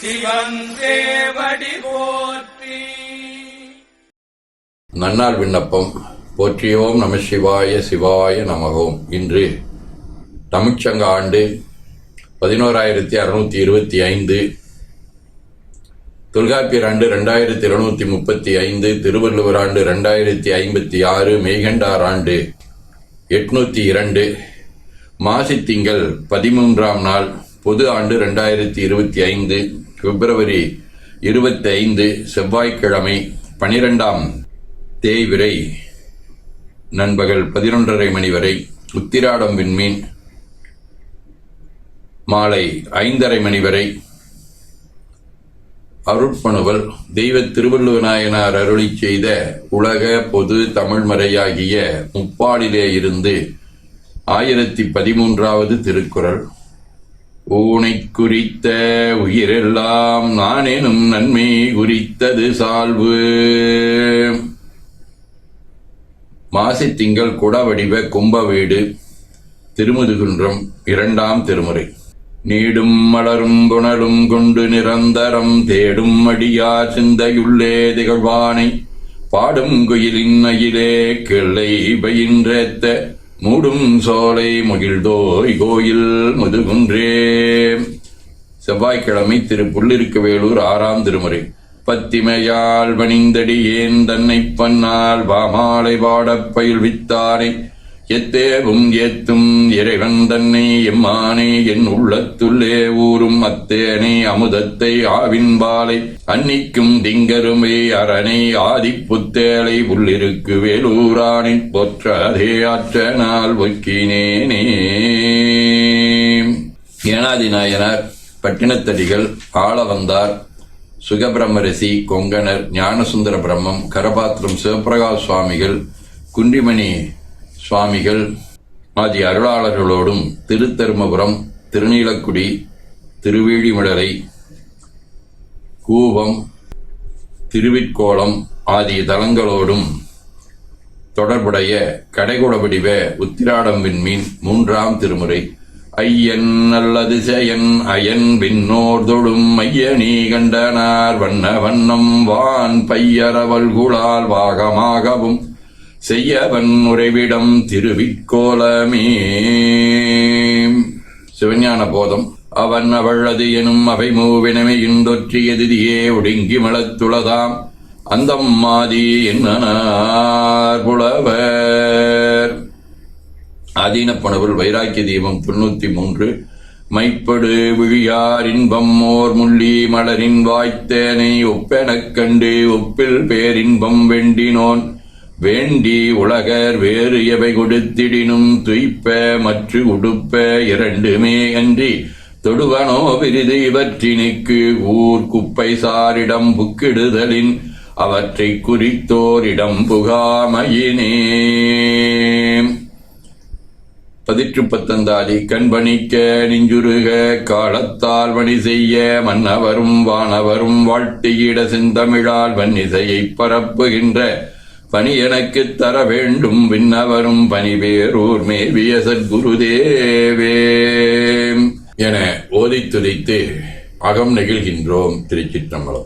சிவன் போற்றி. நன்னாள் விண்ணப்பம். போற்றியோம் நம சிவாய சிவாய நமகோம் இன்று தமிழ்ச்சங்க ஆண்டு பதினோராயிரத்தி அறுநூத்தி இருபத்தி ஐந்து. தொல்காப்பியர் ஆண்டு ரெண்டாயிரத்தி இருநூத்தி முப்பத்தி ஐந்து. திருவள்ளுவர் ஆண்டு ரெண்டாயிரத்தி ஐம்பத்தி ஆறு. மெய்கண்டார் ஆண்டு எட்நூத்தி இரண்டு. மாசி திங்கள் பதிமூன்றாம் நாள் பொது ஆண்டு ரெண்டாயிரத்தி இருபத்தி ஐந்து. பிப்ரவரி இருபத்தி ஐந்து செவ்வாய்க்கிழமை பனிரெண்டாம் தேய்விரை. நண்பகல் பதினொன்றரை மணி வரை உத்திராடம் விண்மீன். மாலை ஐந்தரை மணி வரை அருட்பணுவல். தெய்வ திருவள்ளுவநாயனார் அருளி செய்த உலக பொது தமிழ்மறையாகிய முப்பாடிலே இருந்து ஆயிரத்தி பதிமூன்றாவது திருக்குறள். ஊனை குறித்த உயிரெல்லாம் நானேனும் நன்மை குறித்தது சால்வு. மாசி திங்கள் குடவடிவ கும்ப வீடு திருமுதுகுன்றம் இரண்டாம் திருமுறை. நீடும் மலரும் புணலும் கொண்டு நிரந்தரம் தேடும் அடியா சிந்தையுள்ளே திகழ்வானை பாடும் குயிலின் அயிலே கிளை பயின்றேத்த மூடும் சோலை முகிழ்தோய் கோயில் முதுகுன்றே. செவ்வாய்க்கிழமை திரு புள்ளிருக்கு வேலூர் ஆறாம் திருமுறை. பத்திமையால் பணிந்தடி ஏன் தன்னை பன்னால் வாமாலை பாடப் பயில்வித்தாரை எத்தேவும் ஏத்தும் இறைவன் தன்னை எம்மானே என் உள்ளத்துள்ளே ஊரும் அத்தேனே அமுதத்தை ஆவின்பாலை அன்னிக்கும் திங்கருமே அரணை ஆதிப்புத்தேலை உள்ளிருக்கு வேலூரானின் பொற்றதே ஆற்ற நாள் ஒக்கினேனே. ஏனாதி நாயனார் பட்டினத்தடிகள் ஆளவந்தார் சுகபிரம்மரிசி கொங்கணர் ஞானசுந்தர பிரம்மம் கரபாத்திரம் சிவபிரகாஷ் சுவாமிகள் குன்றிமணி சுவாமிகள் ஆதி அருளாளர்களோடும் திருத்தருமபுரம் திருநீலக்குடி திருவேழிமிடலை கூவம் திருவிற்கோளம் ஆகிய தலங்களோடும் தொடர்புடைய கடைகுடபடிவ உத்திராடம் விண்மீன் மூன்றாம் திருமுறை. ஐயன் அல்லது செயன் அயன் விண்ணோர் தொழும் ஐயனீ கண்டனார் வண்ண வண்ணம் வான் பையரவல் குழால் வாகமாகவும் செய்யவன் உறைவிடம் திருவிக்கோலமே. சிவஞான போதம். அவன் அவளது எனும் அவை மூவினமே இன்றொற்றி எதிரியே ஒடுங்கி மலத்துளதாம் அந்தம் மாதி என்னனார் புலவர். ஆதீனப்பணவில் வைராக்கிய தீபம் தொண்ணூத்தி மூன்று. மைப்படு விழியார் இன்பம் ஓர் முள்ளி மலரின் வாய்த்தேனை ஒப்பெனக் கண்டு ஒப்பில் பேரின்பம் வெண்டினோன். வேண்டி உலகர் வேறு எவை கொடுத்திடினும் துய்ப்ப மற்று உடுப்ப இரண்டுமே அன்றி தொடுவனோ விருது இவற்றினுக்கு ஊர் குப்பை சாரிடம் புக்கிடுதலின் அவற்றை குறித்தோரிடம் புகாமையினே. பதிற்று பத்தந்தாதி கண்பணிக்க நெஞ்சுருக காலத்தால் வணி செய்ய மன்னவரும் வானவரும் வாழ்த்தியிட செந்தமிழால் வன்னிசையை பரப்புகின்ற பணி எனக்குத் தர வேண்டும் விண்ணவரும் பணி பேரூர் மேவிய சத்குருதேவே. என ஓதித் துதித்து அகம் நெகிழ்கின்றோம் திருச்சிற்றம்பலம்.